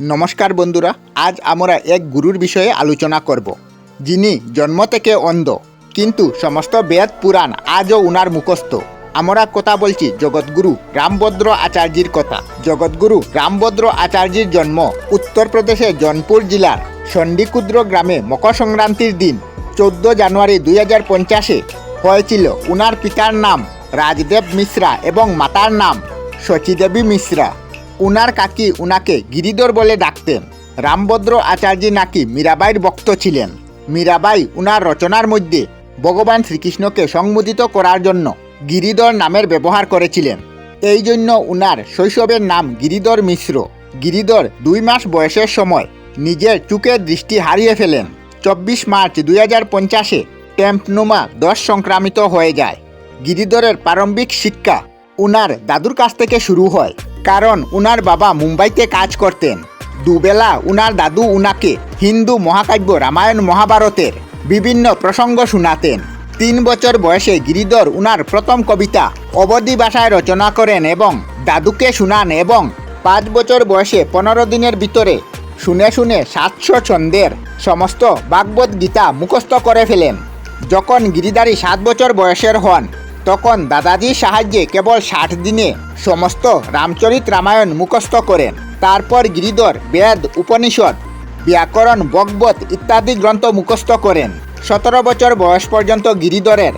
নমস্কার বন্ধুরা, আজ আমরা এক গুরুর বিষয়ে আলোচনা করব, যিনি জন্ম থেকে অন্ধ, কিন্তু সমস্ত বেদ পুরাণ আজও উনার মুখস্থ। আমরা কথা বলছি জগৎগুরু রামভদ্র আচার্যের কথা। জগৎগুরু রামভদ্র আচার্যের জন্ম উত্তরপ্রদেশের জনপুর জেলার সন্ডিকুদ্র গ্রামে মকর সংক্রান্তির দিন, চোদ্দ জানুয়ারি দুই হাজার পঞ্চাশে হয়েছিল। উনার পিতার নাম রাজদেব মিশ্রা এবং মাতার নাম শচীদেবী মিশ্রা। উনার কাকি উনাকে গিরিধর বলে ডাকতেন। রামভদ্র আচার্য নাকি মীরাবাইয়ের ভক্ত ছিলেন। মীরাবাই উনার রচনার মধ্যে ভগবান শ্রীকৃষ্ণকে সংবোধিত করার জন্য গিরিধর নামের ব্যবহার করেছিলেন। এই জন্য উনার শৈশবের নাম গিরিধর মিশ্র। গিরিধর দুই মাস বয়সের সময় নিজের চুকের দৃষ্টি হারিয়ে ফেলেন। চব্বিশ মার্চ দুই হাজার পঞ্চাশে টেম্পনুমা দশ সংক্রামিত হয়ে যায়। গিরিধরের প্রারম্ভিক শিক্ষা উনার দাদুর কাছ থেকে শুরু হয়। কারণ উনার বাবা মুম্বাইতে কাজ করতেন। দুবেলা উনার দাদু উনাকে হিন্দু মহাকাব্য রামায়ণ মহাভারতের বিভিন্ন প্রসঙ্গ শোনাতেন। তিন বছর বয়সে গিরিধর উনার প্রথম কবিতা অবধি ভাষায় রচনা করেন এবং দাদুকে শুনান এবং পাঁচ বছর বয়সে পনেরো দিনের ভিতরে শুনে শুনে সাতশো ছন্দের সমস্ত ভাগবত গীতা মুখস্থ করে ফেলেন। যখন গিরিধারী সাত বছর বয়সের হন তখন দাদাজির সাহায্যে কেবল ষাট দিনে সমস্ত রামচরিত রামায়ণ মুখস্থ করেন। তারপর গিরিধর, বেদ, উপনিষদ, ব্যাকরণ বকবত ইত্যাদি গ্রন্থ মুখস্থ করেন। সতেরো বছর বয়স পর্যন্ত গিরিধরের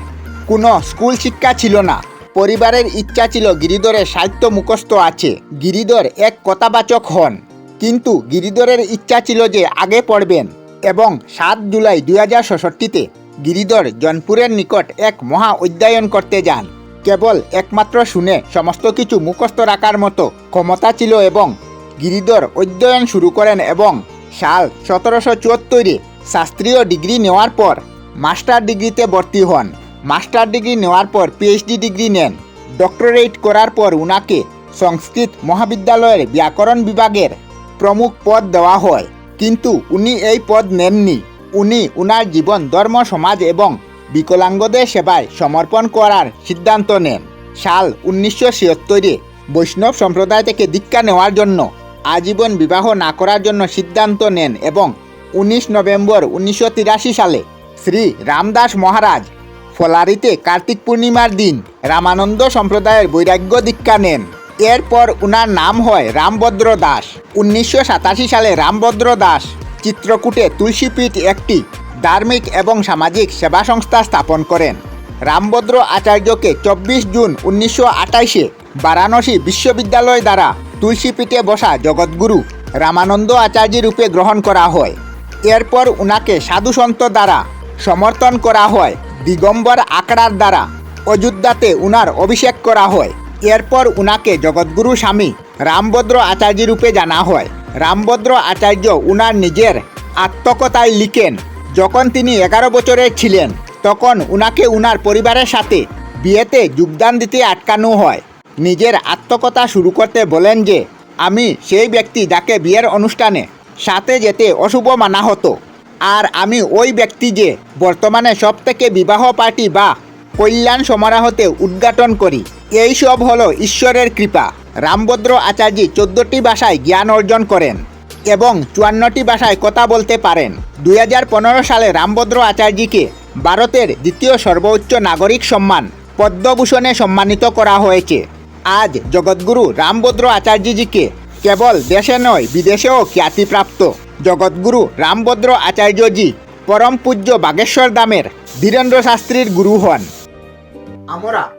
কোনো স্কুল শিক্ষা ছিল না। পরিবারের ইচ্ছা ছিল গিরিধরের সাহিত্য মুখস্থ আছে। গিরিধর এক কথাবাচক হন। কিন্তু গিরিধরের ইচ্ছা ছিল যে আগে পড়বেন এবং সাত জুলাই দুই হাজার ষষ্ঠীতে গিরিধর জনপুরের নিকট এক মহা অধ্যয়ন করতে যান। কেবল একমাত্র শুনে সমস্ত কিছু মুখস্থ রাখার মতো ক্ষমতা ছিল এবং গিরিধর অধ্যয়ন শুরু করেন এবং সাল সতেরোশো চুয়াত্তরে শাস্ত্রীয় ডিগ্রি নেওয়ার পর মাস্টার ডিগ্রিতে ভর্তি হন। মাস্টার ডিগ্রি নেওয়ার পর পিএইচডি ডিগ্রি নেন। ডক্টরেট করার পর উনাকে সংস্কৃত মহাবিদ্যালয়ের ব্যাকরণ বিভাগের প্রমুখ পদ দেওয়া হয়। কিন্তু উনি এই পদ নেননি। উনি উনার জীবন ধর্ম সমাজ এবং বিকলাঙ্গদের সেবায় সমর্পণ করার সিদ্ধান্ত নেন সাল উনিশশো ছিয়াত্তরে বৈষ্ণব সম্প্রদায় থেকে দীক্ষা নেওয়ার জন্য, আজীবন বিবাহ না করার জন্য সিদ্ধান্ত নেন এবং উনিশ নভেম্বর উনিশশো তিরাশি সালে শ্রী রামদাস মহারাজ ফলারিতে কার্তিক পূর্ণিমার দিন রামানন্দ সম্প্রদায়ের বৈরাগ্য দীক্ষা নেন। এরপর উনার নাম হয় রামভদ্র দাস। উনিশশো সাতাশি সালে রামভদ্র দাস চিত্রকূটে তুলসীপীঠ একটি ধার্মিক এবং সামাজিক সেবা সংস্থা স্থাপন করেন। রামভদ্র আচার্যকে চব্বিশ জুন উনিশশো আটাইশে বারাণসী বিশ্ববিদ্যালয় দ্বারা তুলসীপীঠে বসা জগৎগুরু রামানন্দ আচার্য রূপে গ্রহণ করা হয়। এরপর উনাকে সাধুসন্ত দ্বারা সমর্থন করা হয়। দিগম্বর আকড়ার দ্বারা অযোধ্যাতে উনার অভিষেক করা হয়। এরপর উনাকে জগৎগুরু স্বামী রামভদ্র আচার্য রূপে জানা হয়। রামভদ্র আচার্য উনার নিজের আত্মকথায় লিখেন। যখন তিনি এগারো বছরের ছিলেন, তখন উনাকে উনার পরিবারের সাথে বিয়েতে যোগদান দিতে আটকানো হয়। নিজের আত্মকথা শুরু করতে বলেন যে, আমি সেই ব্যক্তি যাকে বিয়ের অনুষ্ঠানে সাথে যেতে অশুভ মানা হতো। আর আমি ওই ব্যক্তি যে বর্তমানে সব থেকে বিবাহ পার্টি বা কল্যাণ সমারোহতে উদ্ঘাটন করি। এই সব হলো ঈশ্বরের কৃপা। রামভদ্র আচার্য চোদ্দটি ভাষায় জ্ঞান অর্জন করেন এবং চুয়ান্নটি ভাষায় কথা বলতে পারেন। দুই হাজার পনেরো সালে রামভদ্র আচার্যকে ভারতের দ্বিতীয় সর্বোচ্চ নাগরিক সম্মান পদ্মভূষণে সম্মানিত করা হয়েছে। আজ জগৎগুরু রামভদ্র আচার্যজিকে কেবল দেশে নয়, বিদেশেও খ্যাতিপ্রাপ্ত জগৎগুরু রামভদ্র আচার্যজি পরম পূজ্য বাগেশ্বর দামের ধীরেন্দ্র শাস্ত্রীর গুরু হন। আমরা